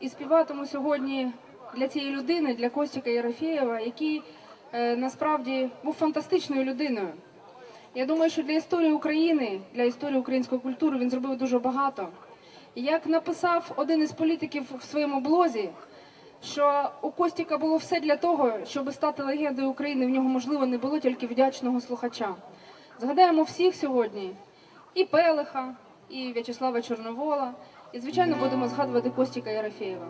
і співатиму сьогодні для цієї людини, для Костіка Єрофєєва, який е, насправді був фантастичною людиною. Я думаю, що для історії України, для історії української культури він зробив дуже багато. Як написав один із політиків в своєму блозі, що у Костіка було все для того, щоб стати легендою України. В нього можливо не було тільки вдячного слухача. Згадаємо всіх сьогодні: і Пелиха, і В'ячеслава Чорновола, і звичайно будемо згадувати Костіка Єрофєєва.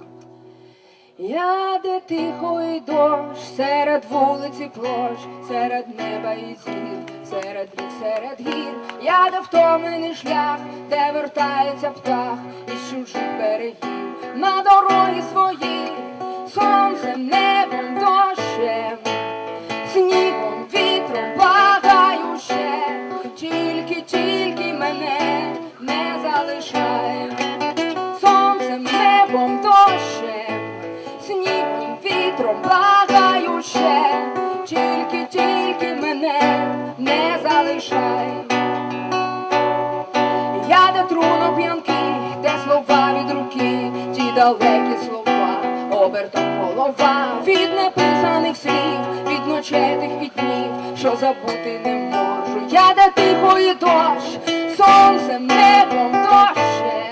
Я де тихий дощ, серед вулиці площ, серед неба і зір, серед рік, серед гір, я де втомлений шлях, де вертається птах із чужих берегів, на дорогі свої, далекі слова, обертом голова, від неписаних слів, від ночей від днів, що забути не можу. Я де тихої дощ, сонцем, небом, дощем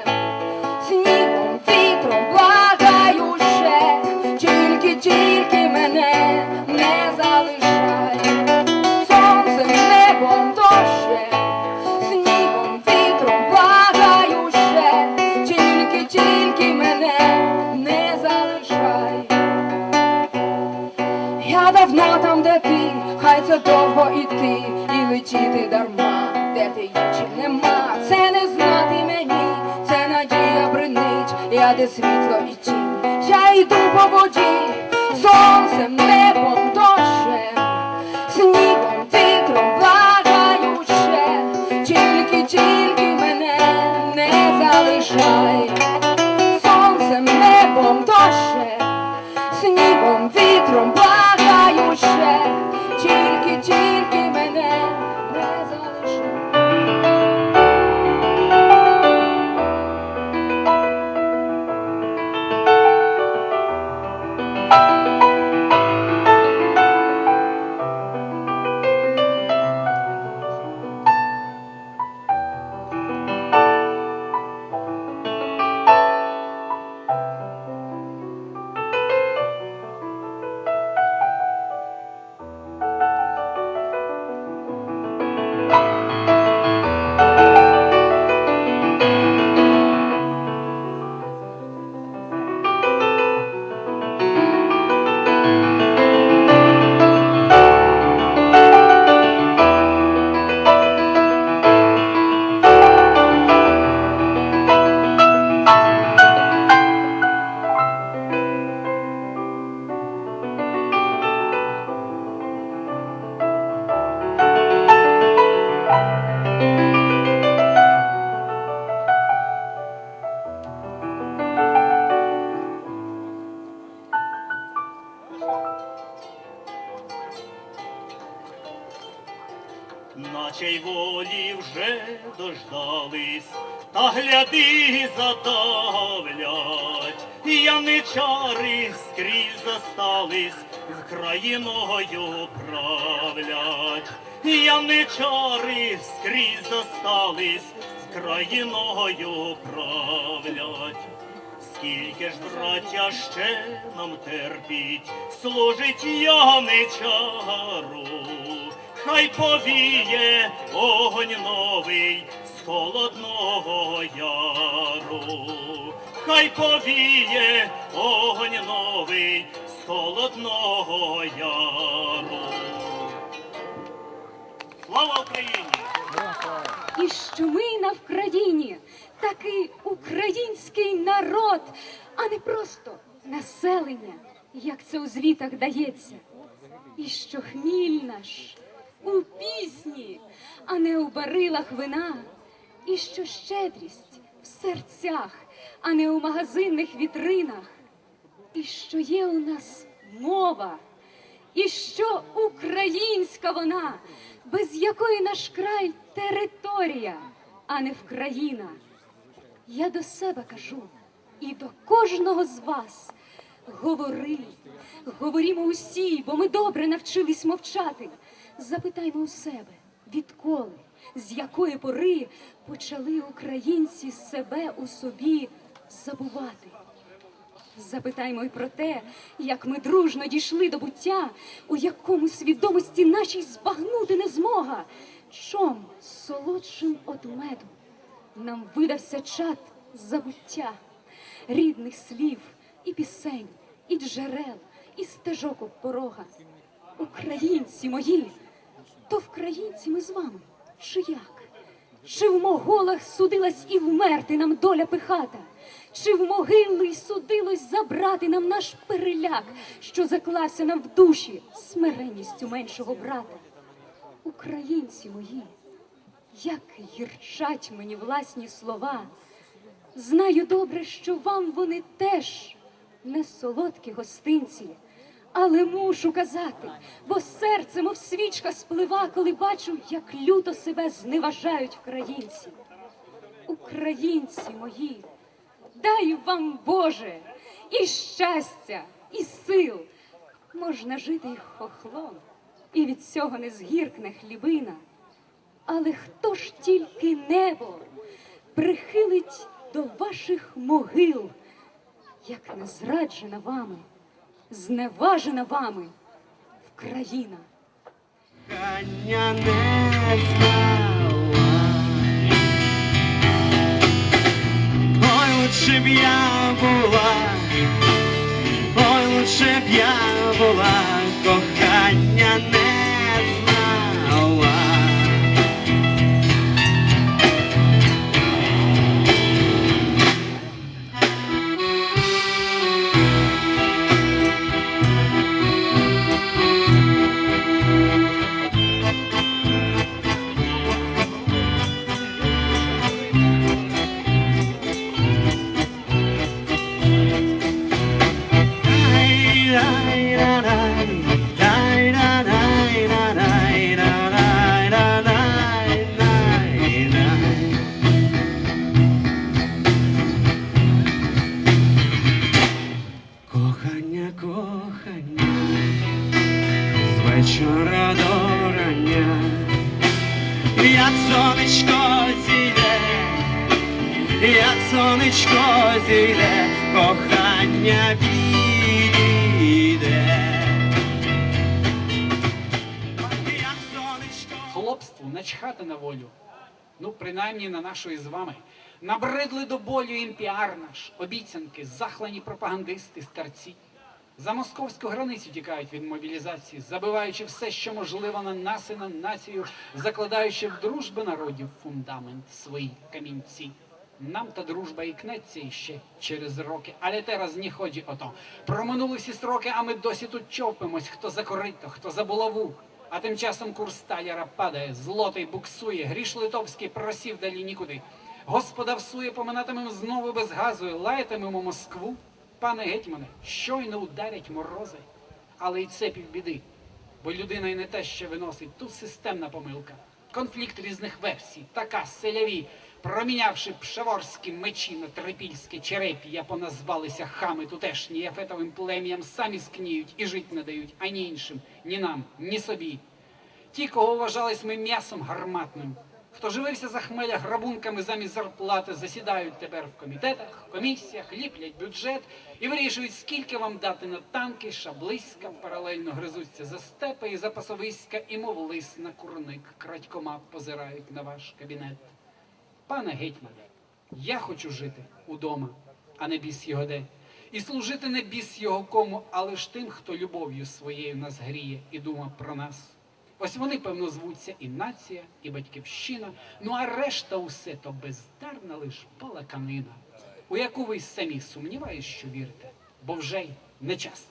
задавлять, яничари скрізь застались, країною правлять, яничари скрізь застались, країною правлять. Скільки ж, браття, ще нам терпіть, служить яничару, хай повіє огонь новий холодного яру, хай повіє огонь новий з холодного яру. Слава Україні! І що ми на Вкраїні такий український народ, а не просто населення, як це у звітах дається. І що хміль наш у пісні, а не у барилах вина, і що щедрість в серцях, а не у магазинних вітринах, і що є у нас мова, і що українська вона, без якої наш край територія, а не Вкраїна. Я до себе кажу, і до кожного з вас. Говори, говорімо усі, бо ми добре навчились мовчати. Запитаймо у себе, відколи, з якої пори почали українці себе у собі забувати. Запитаймо й про те, як ми дружно дійшли до буття, у якому свідомості нашій збагнути не змога, чом солодшим од меду нам видався чад забуття, рідних слів і пісень, і джерел, і стежок у порога. Українці мої, то вкраїнці ми з вами, чи як? Чи в моголах судилась і вмерти нам доля пихата? Чи в могилі судилось забрати нам наш переляк, що заклався нам в душі смиренністю меншого брата? Українці мої, як гірчать мені власні слова, знаю добре, що вам вони теж не солодкі гостинці, але мушу казати, бо серце, мов свічка сплива, коли бачу, як люто себе зневажають українці. Українці мої, дай вам Боже і щастя, і сил. Можна жити й хохлом, і від цього не згіркне хлібина. Але хто ж тільки небо прихилить до ваших могил, як не зраджена вами, зневажена вами Вкраїна? Кання не знала. Ой, лучше б я була, ой, лучше б я була, волю. Ну, принаймні на нашої з вами. Набридли до болю їм піар наш, обіцянки, захлані пропагандисти, старці. За московську границю тікають від мобілізації, забиваючи все, що можливо на нас і на націю, закладаючи в дружби народів фундамент свої камінці. Нам та дружба і кнеться іще через роки, але зараз не ході ото. Проминули всі строки, а ми досі тут човпимось, хто за корито, хто за булаву. А тим часом курс таляра падає, злотий буксує, гріш литовський просів далі нікуди. Господа всує, поминатимем знову без газу, лаятимемо Москву. Пане гетьмане, щойно ударять морози, але й це півбіди. Бо людина і не те, що виносить, тут системна помилка. Конфлікт різних версій, така селяві, промінявши пшеворські мечі на трипільське череп'я, поназвалися хами тутешні яфетовим плем'ям, самі скніють і жить не дають ані іншим, ні нам, ні собі. Ті, кого вважались ми м'ясом гарматним, хто живився за хмеля грабунками замість зарплати, засідають тепер в комітетах, комісіях, ліплять бюджет і вирішують, скільки вам дати на танки, шаблиська, паралельно гризуться за степи і за пасовиська, і мов лис на курник крадькома позирають на ваш кабінет. Пане гетьмане, я хочу жити удома, а не біс його де. І служити не біс його кому, а лиш тим, хто любов'ю своєю нас гріє і дума про нас. Ось вони, певно, звуться і нація, і батьківщина, ну а решта усе то бездарна лиш балаканина, у яку ви самі сумніваюсь, що вірите, бо вже й не час.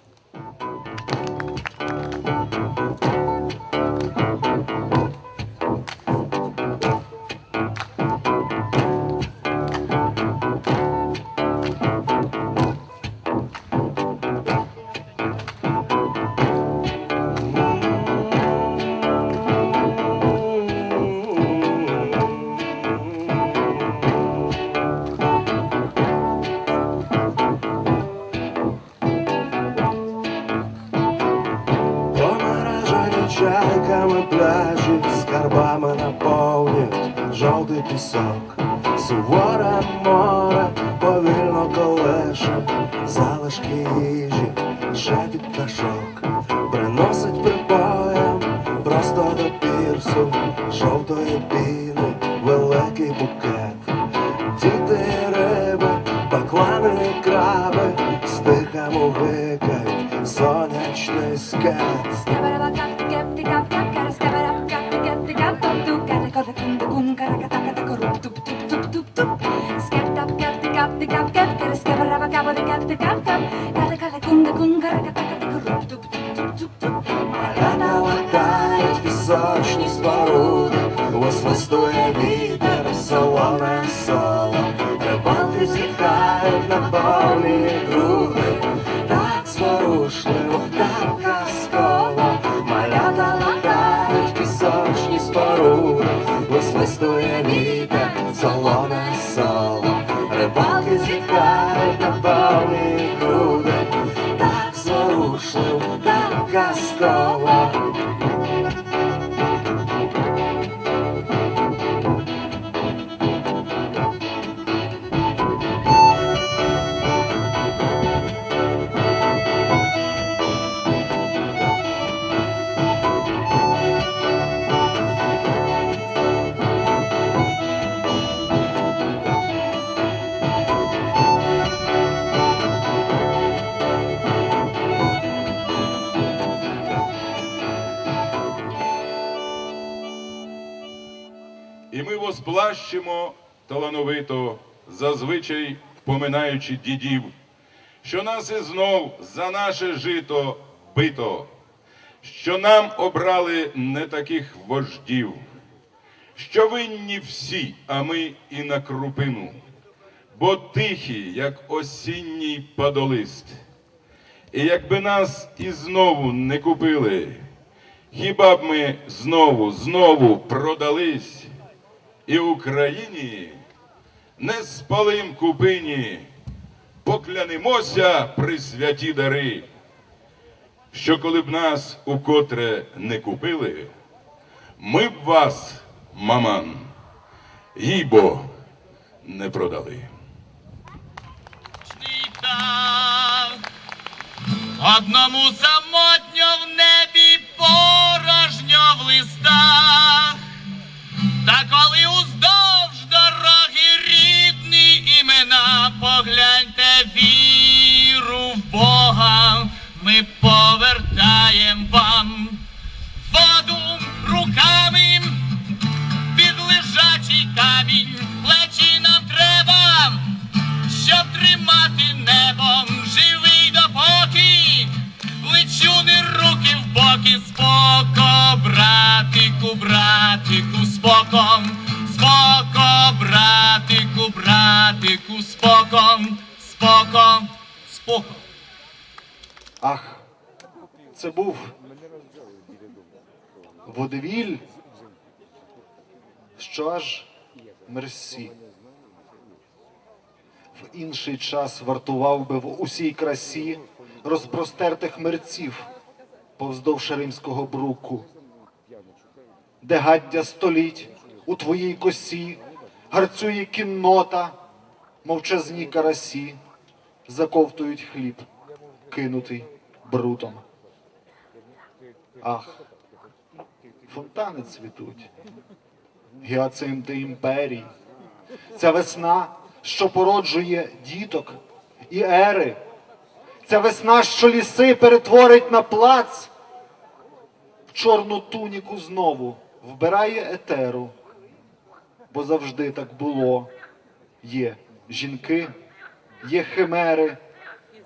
Well, I we're lucky. Споруди, І ми восплащимо талановито, зазвичай впоминаючи дідів, що нас і знов за наше жито бито, що нам обрали не таких вождів, що винні всі, а ми і на крупину, бо тихі, як осінній падолист. І якби нас і знову не купили, хіба б ми знову, знову продались, і Україні не спалим купині, поклянемося при святі дари, що коли б нас укотре не купили, ми б вас, маман, їй бо не продали. Одному самотньо в небі порожньо в листах. Та коли рідні погляньте віру в Бога, ми повертаєм вам воду руками. Під лежачий камінь, плечі нам треба, щоб тримати небом живий допоки, лечу не руки в боки, споко, братику, братику, споком, братику, споком, споком, споком. Ах, це був водевіль, що аж мерсі. В інший час вартував би в усій красі розпростертих мерців повздовж римського бруку, де гаддя століть у твоїй косі гарцює кіннота, мовчазні карасі, заковтують хліб, кинутий брутом. Ах, фонтани цвітуть, гіацинти імперій. Ця весна, що породжує діток і ери. Ця весна, що ліси перетворить на плац, в чорну туніку знову вбирає етеру, бо завжди так було. Є жінки, є химери,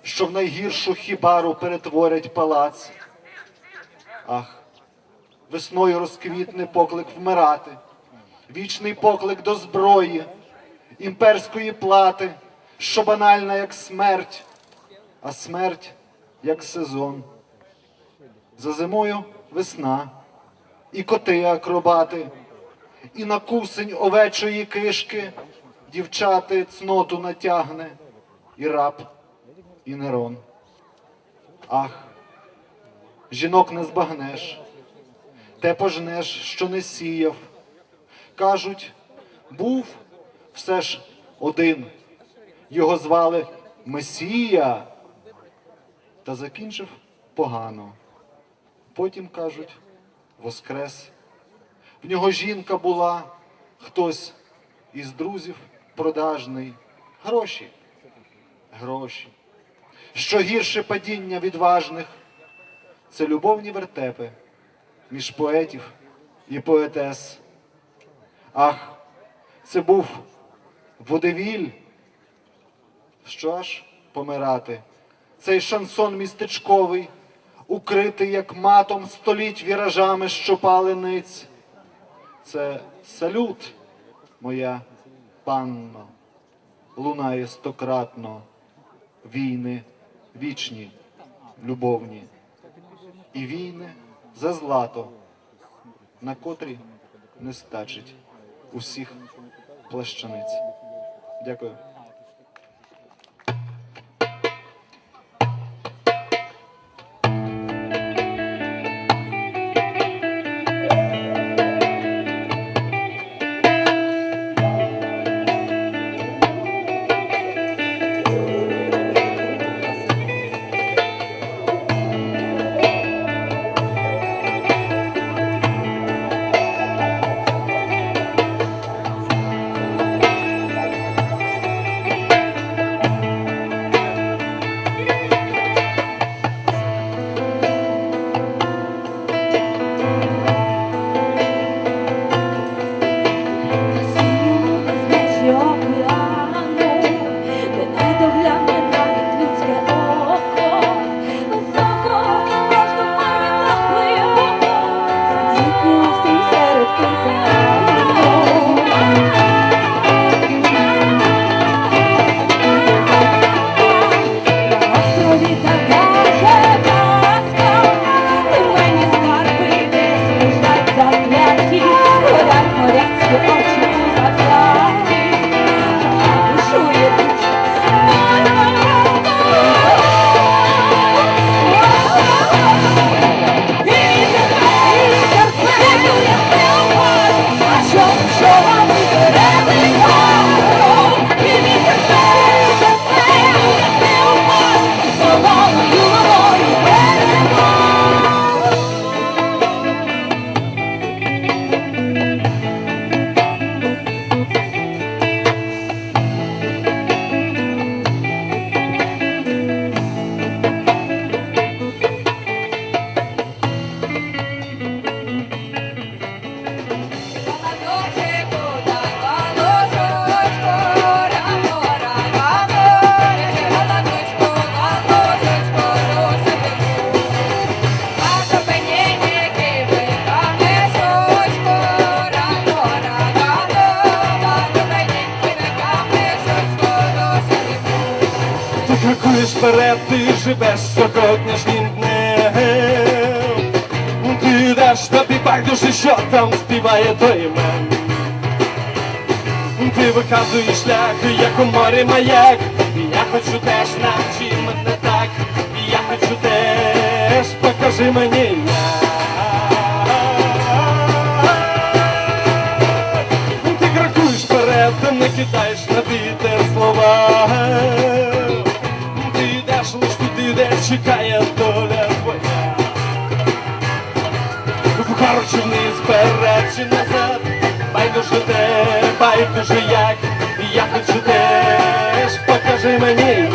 що в найгіршу хібару перетворять палац. Ах, весною розквітне поклик вмирати, вічний поклик до зброї, імперської плати, що банальна, як смерть, а смерть як сезон. За зимою весна, і коти акробати, і на кусень овечої кишки дівчати цноту натягне, і раб, і Нерон. Ах, жінок не збагнеш, те пожнеш, що не сіяв. Кажуть, був все ж один. Його звали Месія, та закінчив погано. Потім кажуть, воскрес. В нього жінка була, хтось із друзів продажний. Гроші, гроші. Що гірше падіння відважних, це любовні вертепи між поетів і поетес. Ах, це був водевіль, що аж помирати. Цей шансон містечковий, укритий як матом століть віражами, що палениць. Це салют, моя панно, лунає стократно, війни вічні, любовні, і війни за злато, на котрі не стачить усіх плащаниць. Дякую. Байдуже, що там співає той імен. Ти виказуєш шлях, як у морі маяк. Я хочу теж навчи мене так. Я хочу теж покажи мені. Ти крокуєш вперед, не кидаєш на вітер слова. Ти йдеш лиш туди, де чекає доля Чи вниз, чи назад, байдуже де, байдуже як, я хочу теж, покажи мені